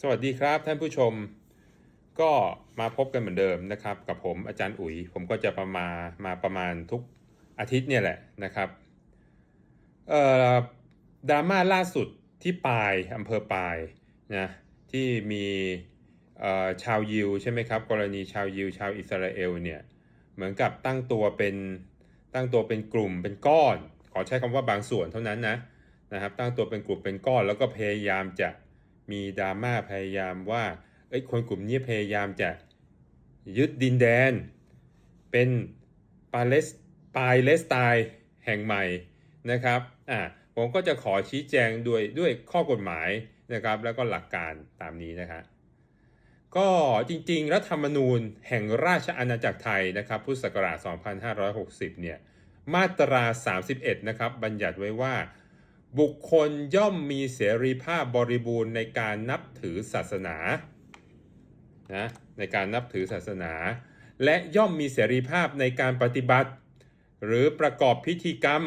สวัสดีครับท่านผู้ชมก็มาพบกันเหมือนเดิมนะครับ กับผมอาจารย์อุ๋ย ผมก็จะประมามาประมาณทุกอาทิตย์เนี่ยแหละนะครับเอ่อดราม่าล่าสุดที่ปายอำเภอปายนะที่มีเอ่อชาวยิวใช่ไหมครับ กรณีชาวยิวชาวอิสราเอลเนี่ยเหมือนกับตั้งตัวเป็นตั้งตัวเป็นกลุ่มเป็นก้อน ขอใช้คำว่าบางส่วนเท่านั้นนะนะครับตั้งตัวเป็นกลุ่มเป็นก้อนแล้วก็พยายามจะ มีดราม่าพยายามว่าเอ้ยคนกลุ่มนี้พยายามจะยึดดินแดน เป็นปาเลสปาเลสไตน์แห่งใหม่นะครับอ่าผมก็จะขอชี้แจงด้วยด้วยข้อกฎหมายนะครับแล้วก็หลักการตามนี้นะครับก็จริงๆ รัฐธรรมนูญแห่งราชอาณาจักรไทยนะครับพุทธศักราช 2560 เนี่ยมาตรา 31 นะครับ บัญญัติไว้ว่า บุคคลย่อมมีเสรีภาพบริบูรณ์ในการนับถือศาสนานะในการนับถือศาสนา และย่อมมีเสรีภาพในการปฏิบัติ หรือประกอบพิธีกรรม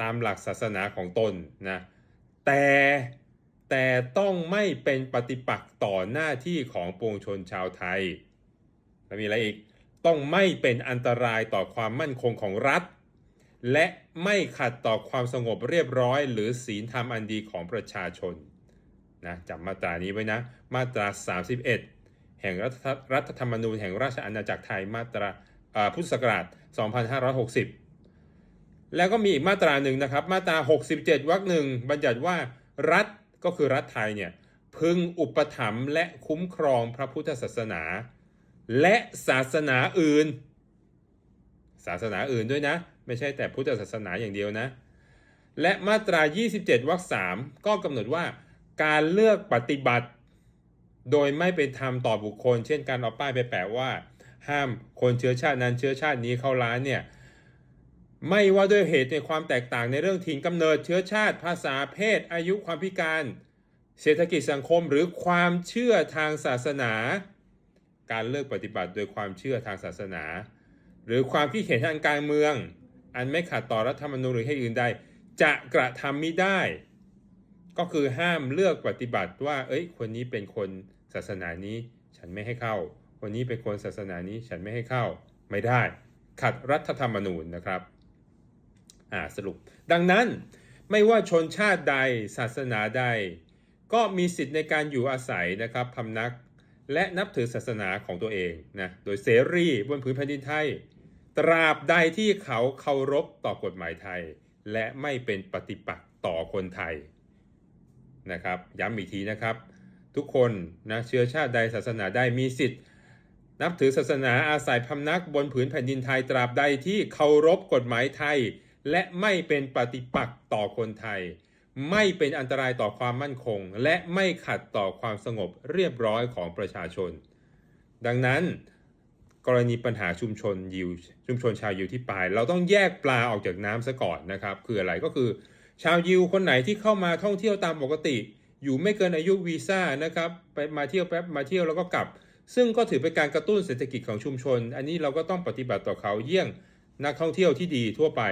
ตามหลักศาสนาของตนนะแต่แต่ต้องไม่เป็นปฏิปักษ์ต่อหน้าที่ของปวงชนชาวไทยแล้วมีอะไรอีกต้องไม่เป็นอันตรายต่อความมั่นคงของรัฐ และไม่ขัดต่อความสงบเรียบร้อย หรือศีลธรรมอันดีของประชาชนนะจำมาตรานี้ไว้นะ มาตรา 31 แห่งรัฐธรรมนูญแห่งราชอาณาจักรไทยมาตราพุทธศักราช 2560 แล้วก็มีอีกมาตราหนึ่งนะครับ มาตรา 67 วรรคหนึ่งบัญญัติว่ารัฐก็คือรัฐไทยเนี่ยพึงอุปถัมภ์และคุ้มครองพระพุทธศาสนา และศาสนาอื่น ศาสนาอื่นด้วยนะ ไม่ใช่แต่พุทธศาสนาอย่างเดียวนะ และมาตรา 27วรรค3ก็กำหนดว่าการเลือกปฏิบัติ โดยไม่เป็นธรรมต่อบุคคล เช่นการเอาป้ายไปแปะว่า ห้ามคนเชื้อชาตินั้นเชื้อชาตินี้เข้าร้านเนี่ยไม่ว่าด้วยเหตุในความแตกต่างในเรื่องถิ่นกำเนิดเชื้อชาติ ภาษาเพศ อายุความพิการ เศรษฐกิจสังคมหรือความเชื่อทางศาสนา การเลือกปฏิบัติโดยความเชื่อทางศาสนา หรือความคิดเห็นทางการเมือง อันไม่ขัดต่อรัฐธรรมนูญหรือให้อื่นใด จะกระทำมิได้ ก็คือห้ามเลือกปฏิบัติว่า เอ้ย คนนี้เป็นคนศาสนานี้ ฉันไม่ให้เข้า คนนี้เป็นคนศาสนานี้ ฉันไม่ให้เข้า ไม่ได้ ขัดรัฐธรรมนูญนะครับ อ่าสรุป ดังนั้นไม่ว่าชนชาติใดศาสนาใด ก็มีสิทธิ์ในการอยู่อาศัยนะครับพำนักและนับถือศาสนาของตัวเองนะ โดยเสรีบนผืนแผ่นดินไทย ตราบใดที่เขาเคารพต่อกฎหมายไทย และไม่เป็นปฏิปักษ์ต่อคนไทยนะครับ ย้ำอีกทีนะครับ ทุกคนนะเชื้อชาติใดศาสนาใดมีสิทธิ์ นับถือศาสนาอาศัยพำนักบนผืนแผ่นดินไทยตราบใดที่เคารพกฎหมายไทย และไม่เป็นปฏิปักษ์ต่อคนไทย ไม่เป็นอันตรายต่อความมั่นคง และไม่ขัดต่อความสงบเรียบร้อยของประชาชน ดังนั้น กรณีปัญหาชุมชนยิวชุมชนชาวยิวที่ปลาย เราต้องแยกปลาออกจากน้ำซะก่อนนะครับ คืออะไรก็คือ ชาวยิวคนไหนที่เข้ามาท่องเที่ยวตามปกติ อยู่ไม่เกินอายุวีซ่านะครับไปมาเที่ยวแป๊บมาเที่ยวแล้วก็กลับ ซึ่งก็ถือเป็นการกระตุ้นเศรษฐกิจของชุมชน อันนี้เราก็ต้องปฏิบัติต่อเขาเยี่ยงนักท่องเที่ยวที่ดีทั่วไป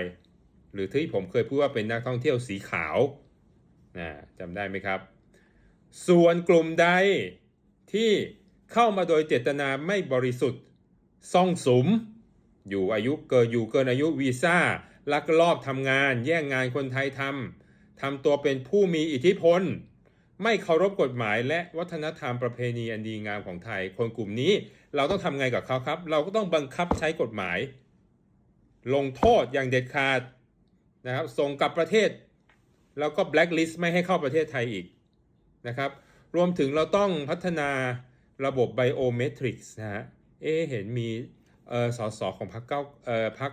หรือที่ผมเคยพูดว่าเป็นนักท่องเที่ยวสีขาวนะจำได้ไหมครับ ส่วนกลุ่มใดที่เข้ามาโดยเจตนาไม่บริสุทธิ์ ซ่องสุม อยู่อายุเกินอยู่เกินอายุวีซ่าลักลอบทำงาน แย่งงานคนไทยทำทำตัวเป็นผู้มีอิทธิพล ไม่เคารพกฎหมายและวัฒนธรรมประเพณีอันดีงามของไทย คนกลุ่มนี้เราต้องทำไงกับเขาครับ เราก็ต้องบังคับใช้กฎหมาย ลงโทษอย่างเด็ดขาดนะครับ ส่งกลับประเทศ แล้วก็แบล็คลิสต์ไม่ให้เข้าประเทศไทยอีกนะครับ รวมถึงเราต้องพัฒนาระบบไบโอเมตริกส์นะฮะ เอะเห็นมีเออสสของพรรคเก้าเออพรรค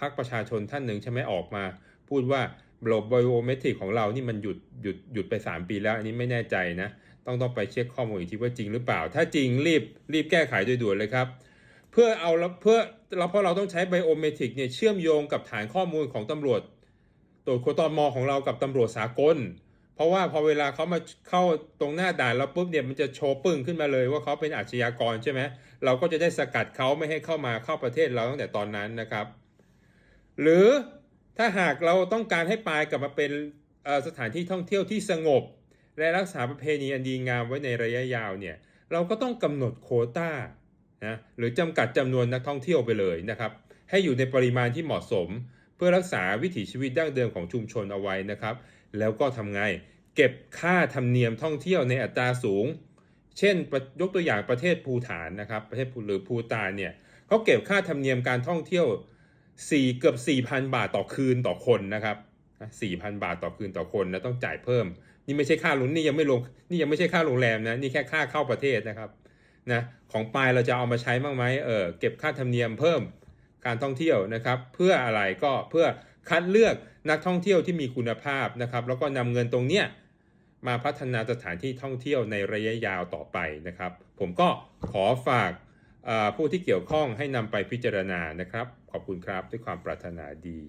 พรรคประชาชนท่านหนึ่งใช่ไหมออกมา พูดว่าระบบไบโอเมตริกของเรานี่มันหยุดหยุดหยุดไป 3 ปีแล้วอันนี้ไม่แน่ใจนะ ต้องต้องไปเช็คข้อมูลอีกทีว่าจริงหรือเปล่า ถ้าจริงรีบรีบแก้ไขโดยด่วนเลยครับ เพื่อเอาเพื่อเราเพราะเราต้องใช้ไบโอเมตริกเนี่ยเชื่อมโยงกับฐานข้อมูลของตำรวจตรวจคนตมของเรากับตำรวจสากล เพราะว่าพอเวลาเขามาเข้าตรงหน้าด่านแล้วปุ๊บเนี่ยมันจะโชว์ปึ้งขึ้นมาเลยว่าเขาเป็นอาชญากรใช่ไหมเราก็จะได้สกัดเขาไม่ให้เข้ามาเข้าประเทศเราตั้งแต่ตอนนั้นนะครับ หรือถ้าหากเราต้องการให้ปลายกลับมาเป็นสถานที่ท่องเที่ยวที่สงบ และรักษาประเพณีอันดีงามไว้ในระยะยาวเนี่ยเราก็ต้องกำหนดโคต้านะหรือจำกัดจำนวนนักท่องเที่ยวไปเลยนะครับ ให้อยู่ในปริมาณที่เหมาะสม พื่อรักษาวิถีชีวิตดั้งเดิมของชุมชนเอาไว้นะครับ แล้วก็ทำไงเก็บค่าธรรมเนียมท่องเที่ยวในอัตราสูง เช่นยกตัวอย่างประเทศภูฐานนะครับประเทศหรือภูตานเนี่ยเขาเก็บค่าธรรมเนียมการท่องเที่ยว 4 เกือบ 4,000 บาทต่อคืนต่อคนนะครับ4,000 บาทต่อคืนต่อคนนะต้องจ่ายเพิ่ม นี่ไม่ใช่ค่าลงนี่ยังไม่ลงนี่ยังไม่ใช่ค่าโรงแรมนะนี่แค่ค่าเข้าประเทศนะครับนะของปลายเราจะเอามาใช้บ้างไหมเออเก็บค่าธรรมเนียมเพิ่ม การท่องเที่ยวนะครับ เพื่ออะไรก็เพื่อคัดเลือกนักท่องเที่ยวที่มีคุณภาพนะครับ แล้วก็นำเงินตรงเนี้ยมาพัฒนาสถานที่ท่องเที่ยวในระยะยาวต่อไปนะครับ ผมก็ขอฝากผู้ที่เกี่ยวข้องให้นำไปพิจารณานะครับ ขอบคุณครับด้วยความปรารถนาดี